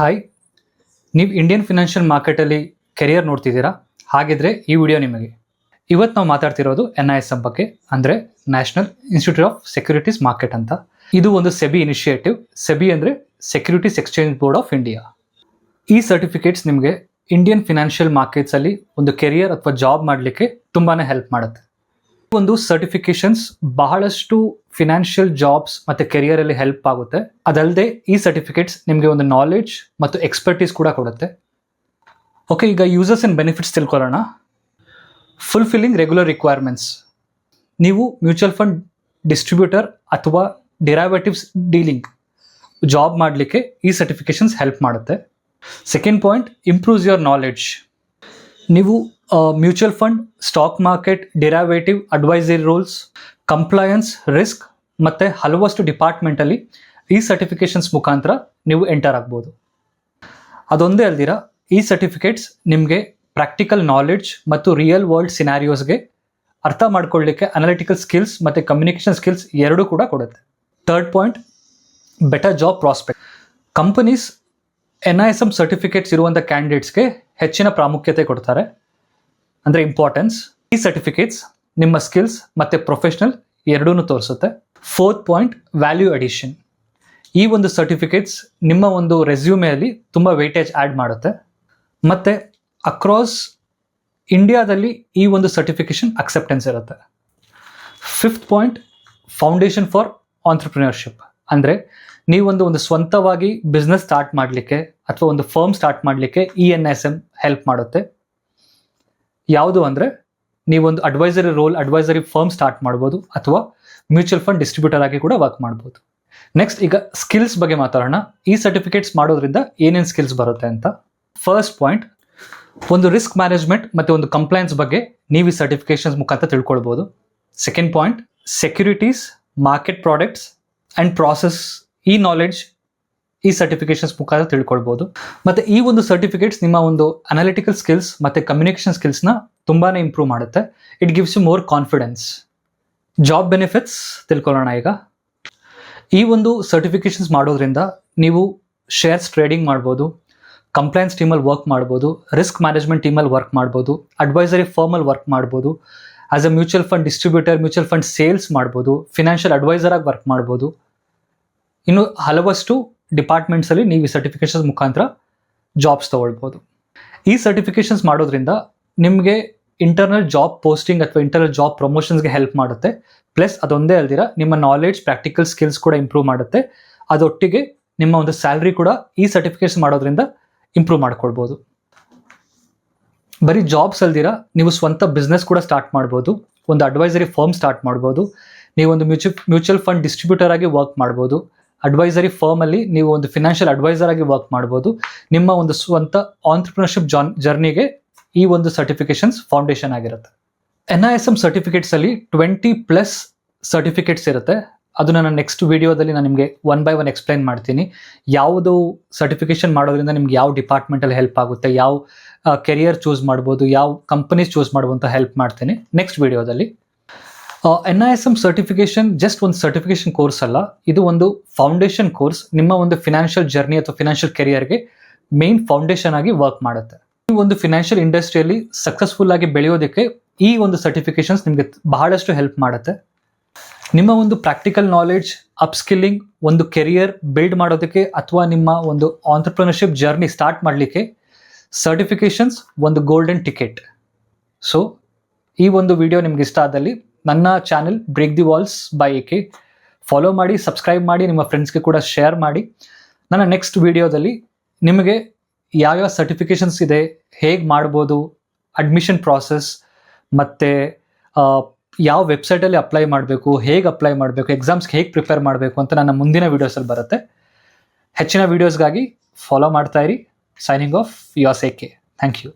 Hi ನೀವು Indian financial ಮಾರ್ಕೆಟಲ್ಲಿ career ನೋಡ್ತಿದ್ದೀರಾ? ಹಾಗಿದ್ರೆ ಈ ವಿಡಿಯೋ ನಿಮಗೆ. ಇವತ್ತು ನಾವು ಮಾತಾಡ್ತಿರೋದು ಎನ್ ಐ ಎಸ್ ಬಗ್ಗೆ ಅಂದರೆ national institute of securities market ಅಂತ. ಇದು ಒಂದು ಸೆಬಿ ಇನಿಷಿಯೇಟಿವ್ ಸೆಬಿ ಅಂದರೆ securities exchange board of India ಈ ಸರ್ಟಿಫಿಕೇಟ್ಸ್ ನಿಮಗೆ ಇಂಡಿಯನ್ ಫಿನಾನ್ಷಿಯಲ್ ಮಾರ್ಕೆಟ್ಸಲ್ಲಿ ಒಂದು ಕೆರಿಯರ್ ಅಥವಾ ಜಾಬ್ ಮಾಡಲಿಕ್ಕೆ ತುಂಬಾ ಹೆಲ್ಪ್ ಮಾಡುತ್ತೆ. ಒಂದು ಸರ್ಟಿಫಿಕೇಶನ್ಸ್ ಬಹಳಷ್ಟು ಫಿನಾನ್ಷಿಯಲ್ ಜಾಬ್ಸ್ ಮತ್ತೆ ಕೆರಿಯರ್ ಅಲ್ಲಿ ಹೆಲ್ಪ್ ಆಗುತ್ತೆ. ಅದಲ್ಲದೆ ಈ ಸರ್ಟಿಫಿಕೇಟ್ಸ್ ನಿಮಗೆ ಒಂದು ನಾಲೆಡ್ಜ್ ಮತ್ತು ಎಕ್ಸ್ಪರ್ಟೀಸ್ ಕೂಡ ಕೊಡುತ್ತೆ. ಓಕೆ ಈಗ ಯೂಸರ್ಸ್ ಅಂಡ್ ಬೆನಿಫಿಟ್ಸ್ ತಿಳ್ಕೊಳ್ಳೋಣ. ಫುಲ್ಫಿಲ್ಲಿಂಗ್ ರೆಗ್ಯುಲರ್ ರಿಕ್ವೈರ್ಮೆಂಟ್ಸ್ ನೀವು ಮ್ಯೂಚುವಲ್ ಫಂಡ್ ಡಿಸ್ಟ್ರಿಬ್ಯೂಟರ್ ಅಥವಾ ಡಿರೈವೇಟಿವ್ಸ್ ಡೀಲಿಂಗ್ ಜಾಬ್ ಮಾಡಲಿಕ್ಕೆ ಈ ಸರ್ಟಿಫಿಕೇಶನ್ಸ್ ಹೆಲ್ಪ್ ಮಾಡುತ್ತೆ. Second point improves your knowledge ನೀವು mutual fund, stock market, derivative, advisory rules, compliance, risk ಮತ್ತು ಹಲವಷ್ಟು ಡಿಪಾರ್ಟ್ಮೆಂಟಲ್ಲಿ ಈ ಸರ್ಟಿಫಿಕೇಷನ್ಸ್ ಮುಖಾಂತರ ನೀವು ಎಂಟರ್ ಆಗ್ಬೋದು. ಅದೊಂದೇ ಅಲ್ದಿರ, ಈ ಸರ್ಟಿಫಿಕೇಟ್ಸ್ ನಿಮಗೆ ಪ್ರಾಕ್ಟಿಕಲ್ ನಾಲೆಡ್ಜ್ ಮತ್ತು ರಿಯಲ್ ವರ್ಲ್ಡ್ ಸಿನಾರಿಯೋಸ್ಗೆ ಅರ್ಥ ಮಾಡ್ಕೊಳ್ಳಿಕ್ಕೆ ಅನಾಲಿಟಿಕಲ್ ಸ್ಕಿಲ್ಸ್ ಮತ್ತು ಕಮ್ಯುನಿಕೇಷನ್ ಸ್ಕಿಲ್ಸ್ ಎರಡೂ ಕೂಡ ಕೊಡುತ್ತೆ. Third point, better job prospect. Companies N I S M certificates ಇರುವಂಥ ಕ್ಯಾಂಡಿಡೇಟ್ಸ್ಗೆ ಹೆಚ್ಚಿನ ಪ್ರಾಮುಖ್ಯತೆ ಕೊಡ್ತಾರೆ. ಅಂದರೆ ಇಂಪಾರ್ಟೆನ್ಸ್ ಈ ಸರ್ಟಿಫಿಕೇಟ್ಸ್ ನಿಮ್ಮ ಸ್ಕಿಲ್ಸ್ ಮತ್ತು ಪ್ರೊಫೆಷ್ನಲ್ ಎರಡೂ ತೋರಿಸುತ್ತೆ. ಫೋರ್ತ್ ಪಾಯಿಂಟ್ ವ್ಯಾಲ್ಯೂ ಅಡಿಷನ್ ಈ ಒಂದು ಸರ್ಟಿಫಿಕೇಟ್ಸ್ ನಿಮ್ಮ ಒಂದು ರೆಸ್ಯೂಮೆಯಲ್ಲಿ ತುಂಬ ವೇಟೇಜ್ ಆ್ಯಡ್ ಮಾಡುತ್ತೆ. ಮತ್ತು ಅಕ್ರಾಸ್ ಇಂಡಿಯಾದಲ್ಲಿ ಈ ಒಂದು ಸರ್ಟಿಫಿಕೇಷನ್ ಅಕ್ಸೆಪ್ಟೆನ್ಸ್ ಇರುತ್ತೆ. Fifth point foundation for entrepreneurship ಅಂದರೆ ನೀವೊಂದು ಒಂದು ಸ್ವಂತವಾಗಿ ಬಿಸ್ನೆಸ್ ಸ್ಟಾರ್ಟ್ ಮಾಡಲಿಕ್ಕೆ ಅಥವಾ ಒಂದು ಫರ್ಮ್ ಸ್ಟಾರ್ಟ್ ಮಾಡಲಿಕ್ಕೆ E N S M help ಮಾಡುತ್ತೆ. ಯಾವುದು ಅಂದರೆ ನೀವೊಂದು advisory role advisory firm start ಮಾಡ್ಬೋದು ಅಥವಾ ಮ್ಯೂಚುವಲ್ ಫಂಡ್ ಡಿಸ್ಟ್ರಿಬ್ಯೂಟರ್ ಆಗಿ ಕೂಡ ವರ್ಕ್ ಮಾಡ್ಬೋದು. ನೆಕ್ಸ್ಟ್ ಈಗ ಸ್ಕಿಲ್ಸ್ ಬಗ್ಗೆ ಮಾತಾಡೋಣ. ಈ ಸರ್ಟಿಫಿಕೇಟ್ಸ್ ಮಾಡೋದ್ರಿಂದ ಏನೇನು ಸ್ಕಿಲ್ಸ್ ಬರುತ್ತೆ ಅಂತ. ಫಸ್ಟ್ ಪಾಯಿಂಟ್ ಒಂದು ರಿಸ್ಕ್ ಮ್ಯಾನೇಜ್ಮೆಂಟ್ ಮತ್ತು ಒಂದು ಕಂಪ್ಲೈನ್ಸ್ ಬಗ್ಗೆ ನೀವು ಈ ಸರ್ಟಿಫಿಕೇಷನ್ಸ್ ಮುಖಾಂತರ ತಿಳ್ಕೊಳ್ಬೋದು. Second point securities market products and process ಈ ನಾಲೆಡ್ಜ್ ಈ ಸರ್ಟಿಫಿಕೇಶನ್ಸ್ ಮುಖಾಂತರ ತಿಳ್ಕೊಳ್ಬಹುದು ಮತ್ತೆ ಈ ಒಂದು ಸರ್ಟಿಫಿಕೇಟ್ಸ್ ನಿಮ್ಮ ಒಂದು ಅನಾಲಿಟಿಕಲ್ ಸ್ಕಿಲ್ಸ್ ಮತ್ತು ಕಮ್ಯುನಿಕೇಷನ್ ಸ್ಕಿಲ್ಸ್ನ ತುಂಬಾನೇ ಇಂಪ್ರೂವ್ ಮಾಡುತ್ತೆ. It gives you more confidence job benefits ತಿಳ್ಕೊಳ್ಳೋಣ ಈಗ. ಈ ಒಂದು ಸರ್ಟಿಫಿಕೇಶನ್ಸ್ ಮಾಡೋದ್ರಿಂದ ನೀವು ಶೇರ್ಸ್ ಟ್ರೇಡಿಂಗ್ ಮಾಡ್ಬೋದು ಕಂಪ್ಲೈನ್ಸ್ ಟೀಮಲ್ಲಿ ವರ್ಕ್ ಮಾಡ್ಬೋದು ರಿಸ್ಕ್ ಮ್ಯಾನೇಜ್ಮೆಂಟ್ ಟೀಮಲ್ಲಿ ವರ್ಕ್ ಮಾಡ್ಬೋದು ಅಡ್ವೈಸರಿ ಫರ್ಮಲ್ಲಿ ವರ್ಕ್ ಮಾಡ್ಬೋದು as a mutual fund distributor mutual fund sales ಮಾಡ್ಬೋದು ಫಿನಾನ್ಷಿಯಲ್ ಅಡ್ವೈಸರ್ ಆಗಿ ವರ್ಕ್ ಮಾಡ್ಬೋದು. ಇನ್ನು ಹಲವಷ್ಟು ಡಿಪಾರ್ಟ್ಮೆಂಟ್ಸಲ್ಲಿ ನೀವು ಈ ಸರ್ಟಿಫಿಕೇಶನ್ಸ್ ಮುಖಾಂತರ ಜಾಬ್ಸ್ ತೊಗೊಳ್ಬೋದು. ಈ ಸರ್ಟಿಫಿಕೇಷನ್ಸ್ ಮಾಡೋದ್ರಿಂದ ನಿಮಗೆ ಇಂಟರ್ನಲ್ ಜಾಬ್ ಪೋಸ್ಟಿಂಗ್ ಅಥವಾ ಇಂಟರ್ನಲ್ ಜಾಬ್ ಪ್ರಮೋಷನ್ಸ್ಗೆ ಹೆಲ್ಪ್ ಮಾಡುತ್ತೆ. ಪ್ಲಸ್ ಅದೊಂದೇ ಅಲ್ದಿರ ನಿಮ್ಮ ನಾಲೆಡ್ಜ್ ಪ್ರಾಕ್ಟಿಕಲ್ ಸ್ಕಿಲ್ಸ್ ಕೂಡ ಇಂಪ್ರೂವ್ ಮಾಡುತ್ತೆ. ಅದೊಟ್ಟಿಗೆ ನಿಮ್ಮ ಒಂದು ಸ್ಯಾಲ್ರಿ ಕೂಡ ಈ ಸರ್ಟಿಫಿಕೇಶನ್ ಮಾಡೋದ್ರಿಂದ ಇಂಪ್ರೂವ್ ಮಾಡ್ಕೊಳ್ಬೋದು. ಬರೀ ಜಾಬ್ಸ್ ಅಲ್ದಿರ ನೀವು ಸ್ವಂತ ಬಿಸ್ನೆಸ್ ಕೂಡ ಸ್ಟಾರ್ಟ್ ಮಾಡ್ಬೋದು. ಒಂದು ಅಡ್ವೈಸರಿ ಫರ್ಮ್ ಸ್ಟಾರ್ಟ್ ಮಾಡ್ಬೋದು. ನೀವೊಂದು ಮ್ಯೂಚು ಮ್ಯೂಚುವಲ್ ಫಂಡ್ ಡಿಸ್ಟ್ರಿಬ್ಯೂಟರ್ ಆಗಿ ವರ್ಕ್ ಮಾಡ್ಬೋದು. ಅಡ್ವೈಸರಿ ಫರ್ಮ್ ಅಲ್ಲಿ ನೀವು ಒಂದು ಫಿನಾನ್ಷಿಯಲ್ ಅಡ್ವೈಸರ್ ಆಗಿ ವರ್ಕ್ ಮಾಡಬಹುದು ನಿಮ್ಮ ಒಂದು ಸ್ವಂತ ಆಂಟ್ರಪ್ರಿನರ್ಶಿಪ್ ಜಾನ್ ಜರ್ನಿಗೆ ಈ ಒಂದು ಸರ್ಟಿಫಿಕೇಶನ್ಸ್ ಫೌಂಡೇಶನ್ ಆಗಿರುತ್ತೆ. N I S M certificates ಅಲ್ಲಿ ಟ್ವೆಂಟಿ ಪ್ಲಸ್ ಸರ್ಟಿಫಿಕೇಟ್ಸ್ ಇರುತ್ತೆ. ಅದು ನಾನು ನೆಕ್ಸ್ಟ್ ವಿಡಿಯೋದಲ್ಲಿ ನಾನು ನಿಮಗೆ ಒನ್ ಬೈ ಒನ್ ಎಕ್ಸ್ಪ್ಲೈನ್ ಮಾಡ್ತೀನಿ. ಯಾವುದು ಸರ್ಟಿಫಿಕೇಶನ್ ಮಾಡೋದ್ರಿಂದ ನಿಮ್ಗೆ ಯಾವ ಡಿಪಾರ್ಟ್ಮೆಂಟಲ್ಲಿ ಹೆಲ್ಪ್ ಆಗುತ್ತೆ, ಯಾವ ಕೆರಿಯರ್ ಚೂಸ್ ಮಾಡ್ಬೋದು, ಯಾವ ಕಂಪನೀಸ್ ಚೂಸ್ ಮಾಡುವಂತ ಹೆಲ್ಪ್ ಮಾಡ್ತೀನಿ. ನೆಕ್ಸ್ಟ್ ವಿಡಿಯೋದಲ್ಲಿ N I S M certification just ಒಂದು ಸರ್ಟಿಫಿಕೇಶನ್ ಕೋರ್ಸ್ ಅಲ್ಲ. ಇದು ಒಂದು ಫೌಂಡೇಶನ್ ಕೋರ್ಸ್ ನಿಮ್ಮ ಒಂದು ಫಿನಾನ್ಷಿಯಲ್ ಜರ್ನಿ ಅಥವಾ ಫಿನಾನ್ಷಿಯಲ್ ಕೆರಿಯರ್ಗೆ ಮೇನ್ ಫೌಂಡೇಶನ್ ಆಗಿ ವರ್ಕ್ ಮಾಡುತ್ತೆ. ಈ ಒಂದು ಫಿನಾನ್ಷಿಯಲ್ ಇಂಡಸ್ಟ್ರಿಯಲ್ಲಿ ಸಕ್ಸಸ್ಫುಲ್ ಆಗಿ ಬೆಳೆಯೋದಕ್ಕೆ ಈ ಒಂದು ಸರ್ಟಿಫಿಕೇಶನ್ಸ್ ನಿಮಗೆ ಬಹಳಷ್ಟು ಹೆಲ್ಪ್ ಮಾಡುತ್ತೆ. ನಿಮ್ಮ ಒಂದು ಪ್ರಾಕ್ಟಿಕಲ್ ನಾಲೆಡ್ಜ್ ಅಪ್ಸ್ಕಿಲ್ಲಿಂಗ್ ಒಂದು ಕೆರಿಯರ್ ಬಿಲ್ಡ್ ಮಾಡೋದಕ್ಕೆ ಅಥವಾ ನಿಮ್ಮ ಒಂದು ಆಂಟರ್ಪ್ರಿನರ್ಶಿಪ್ ಜರ್ನಿ ಸ್ಟಾರ್ಟ್ ಮಾಡಲಿಕ್ಕೆ ಸರ್ಟಿಫಿಕೇಶನ್ಸ್ ಒಂದು ಗೋಲ್ಡನ್ ಟಿಕೆಟ್ ಸೊ ಈ ಒಂದು ವಿಡಿಯೋ ನಿಮ್ಗೆ ಇಷ್ಟ ಆದಲ್ಲಿ ನನ್ನ channel break the walls by AK follow ಮಾಡಿ ಸಬ್ಸ್ಕ್ರೈಬ್ ಮಾಡಿ, ನಿಮ್ಮ ಫ್ರೆಂಡ್ಸ್ಗೆ ಕೂಡ ಶೇರ್ ಮಾಡಿ. ನನ್ನ ನೆಕ್ಸ್ಟ್ ವಿಡಿಯೋದಲ್ಲಿ ನಿಮಗೆ ಯಾವ್ಯಾವ ಸರ್ಟಿಫಿಕೇಷನ್ಸ್ ಇದೆ, ಹೇಗೆ ಮಾಡ್ಬೋದು ಅಡ್ಮಿಷನ್ ಪ್ರಾಸೆಸ್ ಮತ್ತು ಯಾವ ವೆಬ್ಸೈಟಲ್ಲಿ ಅಪ್ಲೈ ಮಾಡಬೇಕು, ಹೇಗೆ ಅಪ್ಲೈ ಮಾಡಬೇಕು ಎಕ್ಸಾಮ್ಸ್ಗೆ ಹೇಗೆ ಪ್ರಿಪೇರ್ ಮಾಡಬೇಕು ಅಂತ ನನ್ನ ಮುಂದಿನ ವೀಡಿಯೋಸಲ್ಲಿ ಬರುತ್ತೆ. ಹೆಚ್ಚಿನ ವೀಡಿಯೋಸ್ಗಾಗಿ ಫಾಲೋ ಮಾಡ್ತಾ ಇರಿ. Signing off your A K thank you